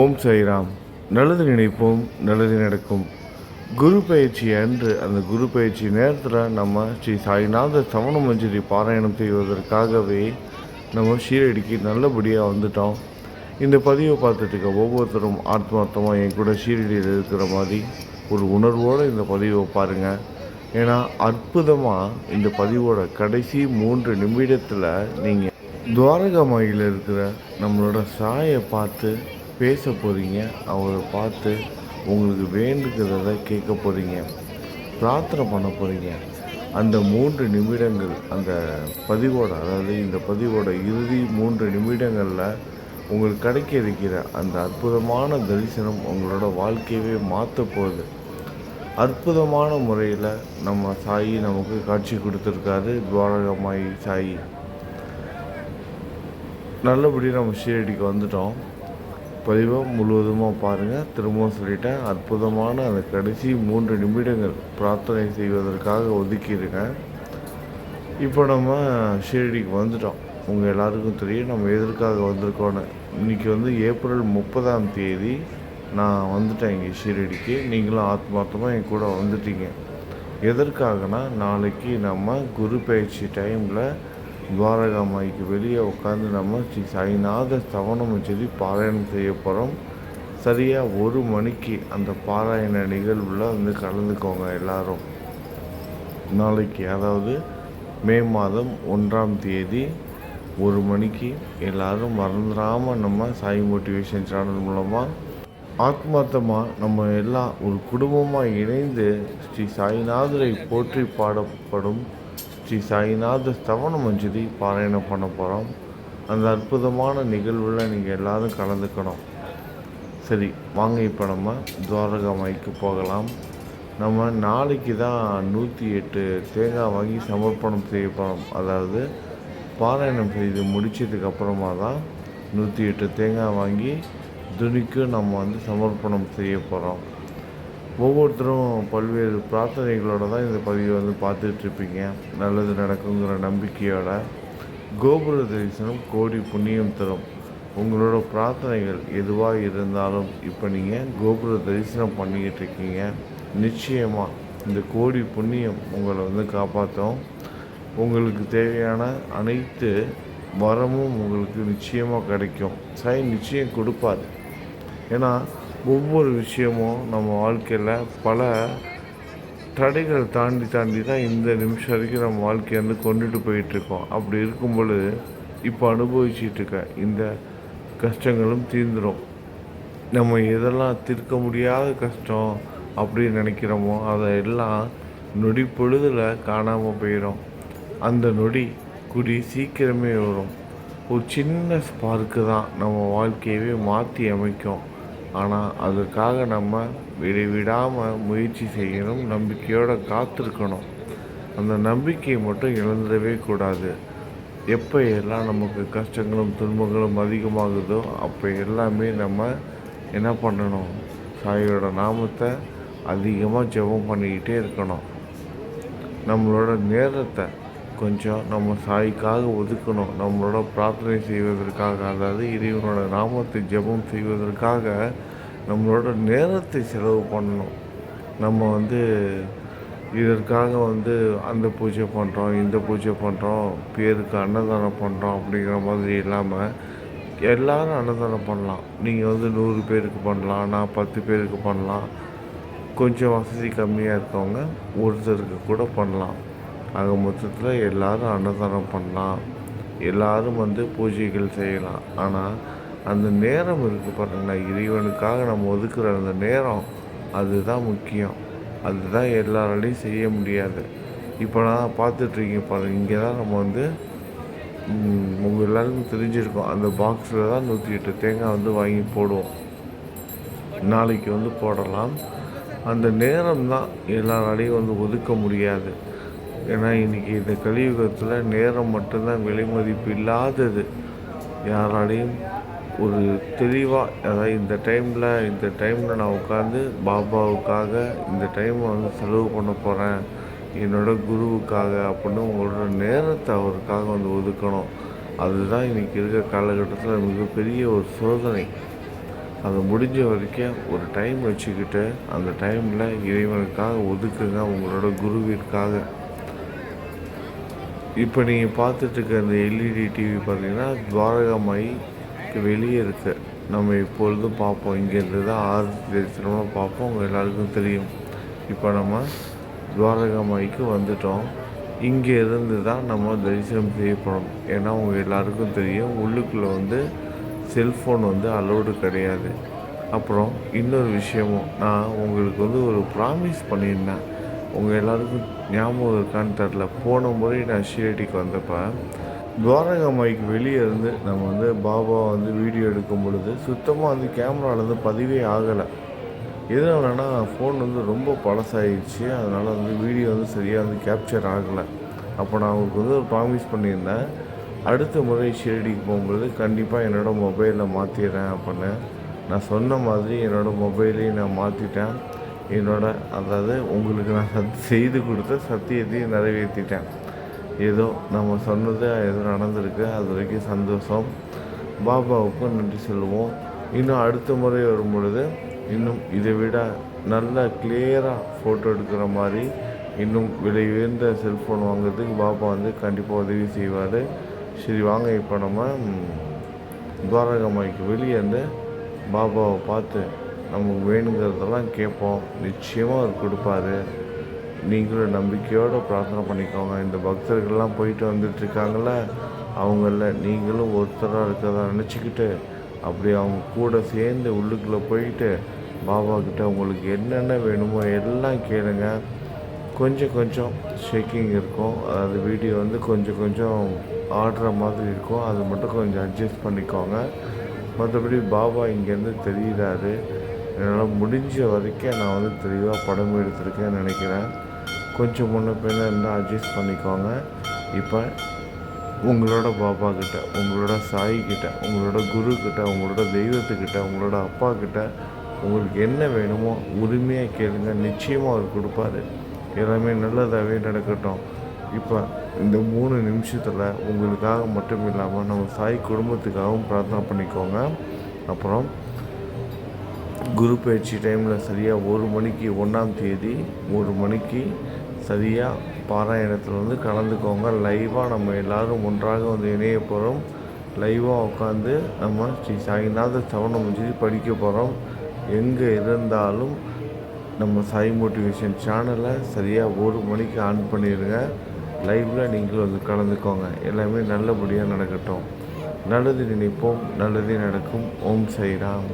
ஓம் சாய்ராம். நல்லது நினைப்போம் நல்லது நடக்கும். குரு பயிற்சி அன்று அந்த குரு பயிற்சி நேரத்தில் நம்ம ஸ்ரீ சாய்நாத சமண மஞ்சரி பாராயணம் செய்வதற்காகவே நம்ம ஷீரடிக்கு நல்லபடியாக வந்துட்டோம். இந்த பதிவை பார்த்துட்டு ஒவ்வொருத்தரும் ஆத்மார்த்தமாக என் கூட ஷீரடியில் இருக்கிற மாதிரி ஒரு உணர்வோடு இந்த பதிவை பாருங்கள் ஏன்னா அற்புதமாக இந்த பதிவோட கடைசி மூன்று நிமிடத்தில் நீங்கள் துவாரகமாயில் இருக்கிற நம்மளோட சாயை பார்த்து பேச போகிறீங்க அவரை பார்த்து உங்களுக்கு வேண்டுகிறத கேட்க போகிறீங்க பிரார்த்தனை பண்ண போகிறீங்க அந்த மூன்று நிமிடங்கள் அந்த பதிவோட அதாவது இந்த பதிவோட இறுதி மூன்று நிமிடங்களில் உங்களுக்கு கிடைக்க இருக்கிற அந்த அற்புதமான தரிசனம் உங்களோட வாழ்க்கையவே மாற்ற போகுது. அற்புதமான முறையில் நம்ம சாயி நமக்கு காட்சி கொடுத்துருக்காரு துவாரகமாயி சாயி. நல்லபடியாக நம்ம ஷீரடிக்கு வந்துட்டோம். பதிவை முழுவதுமாக பாருங்கள் திரும்பவும் சொல்லிட்டேன். அற்புதமான அந்த கடைசி மூன்று நிமிடங்கள் பிரார்த்தனை செய்வதற்காக ஒதுக்கியிருக்கேன். இப்போ நம்ம ஷீரடிக்கு வந்துட்டோம். உங்கள் எல்லாருக்கும் தெரியும் நம்ம எதற்காக வந்திருக்கோன்னு இன்றைக்கி வந்து ஏப்ரல் முப்பதாம் தேதி நான் வந்துட்டேன் இங்கே ஷீரடிக்கு. நீங்களும் ஆத்மார்த்தமாக என் கூட வந்துட்டீங்க. எதற்காகனா நாளைக்கு நம்ம குரு பயிற்சி டைமில் துவாரகாமாய்க்கு வெளியே உட்காந்து நம்ம ஸ்ரீ சாய்நாத ஸ்தவனம் சொல்லி பாராயணம் செய்ய போகிறோம் சரியாக ஒரு மணிக்கு அந்த பாராயண நிகழ்வில் வந்து கலந்துக்கோங்க எல்லாரும். நாளைக்கு அதாவது மே மாதம் ஒன்றாம் தேதி ஒரு மணிக்கு எல்லாரும் மறந்துடாமல் நம்ம சாய் மோட்டிவேஷன் சேனல் மூலமாக ஆத்மார்த்தமாக நம்ம எல்லாம் ஒரு குடும்பமாக இணைந்து ஸ்ரீ சாய்நாதரை போற்றி பாடப்படும் ஸ்ரீ சாய்நாத ஸ்தவன மஞ்சரி பாராயணம் பண்ண போகிறோம் அந்த அற்புதமான நிகழ்வில் நீங்கள் எல்லோரும் கலந்துக்கணும். சரி வாங்க இப்போ நம்ம துவாரகாமாய்க்கு போகலாம். நம்ம நாளைக்கு தான் நூற்றி எட்டு தேங்காய் வாங்கி சமர்ப்பணம் செய்ய போகிறோம் அதாவது பாராயணம் செய்து முடித்ததுக்கப்புறமா தான் நூற்றி எட்டு தேங்காய் வாங்கி துணிக்கு நம்ம வந்து சமர்ப்பணம் செய்ய போகிறோம் ஒவ்வொருத்தரும் பல்வேறு பிரார்த்தனைகளோட தான் இந்த பதிவை வந்து பார்த்துட்ருப்பீங்க. நல்லது நடக்குங்கிற நம்பிக்கையோட கோபுர தரிசனம் கோடி புண்ணியம் தரும். உங்களோட பிரார்த்தனைகள் எதுவாக இருந்தாலும் இப்போ நீங்கள் கோபுர தரிசனம் பண்ணிக்கிட்டு இருக்கீங்க நிச்சயமாக இந்த கோடி புண்ணியம் உங்களை வந்து காப்பாற்றும் உங்களுக்கு தேவையான அனைத்து வரமும் உங்களுக்கு நிச்சயமாக கிடைக்கும். சாய் நிச்சயம் கொடுப்பார். ஏன்னா ஒவ்வொரு விஷயமும் நம்ம வாழ்க்கையில் பல தடைகள் தாண்டி தாண்டி தான் இந்த நிமிஷம் வரைக்கும் நம்ம வாழ்க்கையை வந்து கொண்டுட்டு போயிட்டுருக்கோம் அப்படி இருக்கும் பொழுது இப்போ அனுபவிச்சிட்டு இருக்க இந்த கஷ்டங்களும் தீர்ந்துடும் நம்ம எதெல்லாம் தீர்க்க முடியாத கஷ்டம் அப்படின்னு நினைக்கிறோமோ அதையெல்லாம் நொடி பொழுதில் காணாமல் போயிடும் அந்த நொடி குடி சீக்கிரமே வரும். ஒரு சின்ன ஸ்பார்க்கு தான் நம்ம வாழ்க்கையவே மாற்றி அமைக்கும். ஆனால் அதுக்காக நம்ம விடாமல் முயற்சி செய்யணும் நம்பிக்கையோடு காத்திருக்கணும். அந்த நம்பிக்கையை மட்டும் இழந்துடவே கூடாது. எப்போ எல்லாம் நமக்கு கஷ்டங்களும் துன்பங்களும் அதிகமாகுதோ அப்போ எல்லாமே நம்ம என்ன பண்ணணும்? சாயோட நாமத்தை அதிகமாக ஜெபம் பண்ணிக்கிட்டே இருக்கணும். நம்மளோட நேரத்தை கொஞ்சம் நம்ம சாய்க்காக ஒதுக்கணும். நம்மளோட பிரார்த்தனை செய்வதற்காக அதாவது இறைவனோட நாமத்தை ஜெபம் செய்வதற்காக நம்மளோட நேரத்தை செலவு பண்ணணும். நம்ம வந்து இதற்காக வந்து அந்த பூஜை பண்ணுறோம் இந்த பூஜை பண்ணுறோம் பேருக்கு அன்னதானம் பண்ணுறோம் அப்படிங்கிற மாதிரி இல்லாமல் எல்லோரும் அன்னதானம் பண்ணலாம். நீங்கள் வந்து நூறு பேருக்கு பண்ணலாம் நான் பத்து பேருக்கு பண்ணலாம். கொஞ்சம் வசதி கம்மியாக இருக்கவங்க ஒருத்தருக்கு கூட பண்ணலாம். ஆக மொத்தத்தில் எல்லோரும் அன்னதானம் பண்ணலாம். எல்லோரும் வந்து பூஜைகள் செய்யலாம். ஆனால் அந்த நேரம் இருக்குது பாருங்களா இறைவனுக்காக நம்ம ஒதுக்குற அந்த நேரம் அதுதான் முக்கியம். அதுதான் எல்லாராலையும் செய்ய முடியாது. இப்போ நான் பார்த்துட்ருக்கீங்க பாருங்கள் இங்கே தான் நம்ம வந்து உங்கள் எல்லாருக்கும் தெரிஞ்சிருக்கோம். அந்த பாக்ஸில் தான் நூற்றி எட்டு தேங்காய் வந்து வாங்கி போடுவோம். நாளைக்கு வந்து போடலாம். அந்த நேரம் தான் எல்லாராலையும் வந்து ஒதுக்க முடியாது. ஏன்னா இன்றைக்கி இந்த கலியுகத்தில் நேரம் மட்டும்தான் விலை மதிப்பு இல்லாதது. யாராலையும் ஒரு தெளிவாக அதாவது இந்த டைமில் இந்த டைமில் நான் உட்காந்து பாபாவுக்காக இந்த டைமை வந்து செலவு பண்ண போகிறேன் என்னோடய குருவுக்காக அப்படின்னு உங்களோட நேரத்தை அவருக்காக வந்து ஒதுக்கணும். அதுதான் இன்றைக்கி இருக்கிற காலகட்டத்தில் மிகப்பெரிய ஒரு சோதனை. அது முடிஞ்ச வரைக்கும் ஒரு டைம் வச்சுக்கிட்டு அந்த டைமில் இறைவனுக்காக ஒதுக்குங்க உங்களோட குருவிற்காக. இப்போ நீங்கள் பார்த்துட்டு அந்த இந்த எல்இடி டிவி பார்த்தீங்கன்னா துவாரகமாய்க்கு வெளியே இருக்கு. நம்ம இப்பொழுது பார்ப்போம். இங்கேருந்து தான் ஆறு தரிசனமாக பார்ப்போம். உங்கள் எல்லாருக்கும் தெரியும். இப்போ நம்ம துவாரகமாய்க்கு வந்துட்டோம். இங்கே இருந்து தான் நம்ம தரிசனம் செய்யப்படும் ஏன்னா உங்கள் எல்லாருக்கும் தெரியும். உள்ளுக்குள்ளே வந்து செல்ஃபோன் வந்து அலோடு கிடையாது. அப்புறம் இன்னொரு விஷயமும் நான் உங்களுக்கு வந்து ஒரு ப்ராமிஸ் பண்ணியிருந்தேன். உங்கள் எல்லாருக்கும் ஞாபகம் இருக்கான்னு தெரில போன முறை நான் ஷீரடிக்கு வந்தப்போ துவாரகாமாய்க்கு வெளியே இருந்து நம்ம வந்து பாபா வந்து வீடியோ எடுக்கும் பொழுது சுத்தமாக வந்து கேமராவில் வந்து பதிவே ஆகலை. எதனாலனா ஃபோன் வந்து ரொம்ப பழசாயிடுச்சு. அதனால் வந்து வீடியோ வந்து சரியாக வந்து கேப்சர் ஆகலை. அப்போ நான் அவங்களுக்கு வந்து ஒரு ப்ராமிஸ் பண்ணியிருந்தேன். அடுத்த முறை ஷீரடிக்கு போகும்பொழுது கண்டிப்பாக என்னோடய மொபைலில் மாற்றிடுறேன் அப்படின்னு. நான் சொன்ன மாதிரி என்னோடய மொபைலையும் நான் மாற்றிட்டேன் என்னோட அதாவது உங்களுக்கு நான் சத் செய்து கொடுத்த சத்தியத்தையும் நிறைவேற்றிட்டேன். ஏதோ நம்ம சொன்னது ஏதோ நடந்திருக்கு அது வரைக்கும் சந்தோஷம். பாபாவுக்கும் நன்றி சொல்லுவோம். இன்னும் அடுத்த முறை வரும் பொழுது இன்னும் இதை விட நல்ல கிளியராக ஃபோட்டோ எடுக்கிற மாதிரி இன்னும் விலை உயர்ந்த செல்ஃபோன் வாங்குறதுக்கு பாபா வந்து கண்டிப்பாக உதவி செய்வார். சரி வாங்க இப்போ நம்ம துவாரகமாய்க்கு வெளியே இருந்து பாபாவை பார்த்து நமக்கு வேணுங்கிறதெல்லாம் கேட்போம். நிச்சயமாக அவர் கொடுப்பாரு. நீங்களும் நம்பிக்கையோடு பிரார்த்தனை பண்ணிக்கோங்க. இந்த பக்தர்கள்லாம் போயிட்டு வந்துட்டுருக்காங்கள அவங்கள நீங்களும் ஒருத்தராக இருக்கிறதா நினச்சிக்கிட்டு அப்படி அவங்க கூட சேர்ந்து உள்ளுக்குள்ளே போயிட்டு பாபா கிட்ட உங்களுக்கு என்னென்ன வேணுமோ எல்லாம் கேளுங்க. கொஞ்சம் கொஞ்சம் ஷேக்கிங் இருக்கும். அதாவது வீடியோ வந்து கொஞ்சம் கொஞ்சம் ஆடுற மாதிரி இருக்கும். அது மட்டும் கொஞ்சம் அட்ஜஸ்ட் பண்ணிக்கோங்க. மற்றபடி பாபா இங்கேருந்து தெரிகிறாரு என்னால் முடிஞ்ச வரைக்கும் நான் வந்து தெளிவாக படம் எடுத்திருக்கேன்னு நினைக்கிறேன். கொஞ்சம் முன்ன பின்ன இருந்தால் அட்ஜஸ்ட் பண்ணிக்கோங்க. இப்போ உங்களோட பாபா கிட்ட உங்களோட சாய் கிட்ட உங்களோட குரு கிட்ட உங்களோட தெய்வத்துக்கிட்ட உங்களோட அப்பா கிட்ட உங்களுக்கு என்ன வேணுமோ உரிமையாக கேளுங்க. நிச்சயமாக அவர் கொடுப்பாரு. எல்லாமே நல்லதாகவே நடக்கட்டும். இப்போ இந்த மூணு நிமிஷத்தில் உங்களுக்காக மட்டும் இல்லாமல் நம்ம சாய் குடும்பத்துக்காகவும் பிரார்த்தனை பண்ணிக்கோங்க. அப்புறம் குரு பயிற்சி டைமில் சரியாக ஒரு மணிக்கு ஒன்றாம் தேதி ஒரு மணிக்கு சரியாக பாராயணத்தில் வந்து கலந்துக்கோங்க லைவாக நம்ம எல்லாரும் ஒன்றாக வந்து இணைய போகிறோம் லைவாக உட்காந்து நம்ம ஸ்ரீ சாய்நாத சவணமஞ்சி படிக்க போகிறோம் எங்கே இருந்தாலும் நம்ம சாய் மோட்டிவேஷன் சேனலை சரியாக ஒரு மணிக்கு ஆன் பண்ணிடுங்க லைவில் நீங்களும் வந்து கலந்துக்கோங்க. எல்லாமே நல்லபடியாக நடக்கட்டும். நல்லது நினைப்போம். நல்லதே நடக்கும். ஓம் சைராம்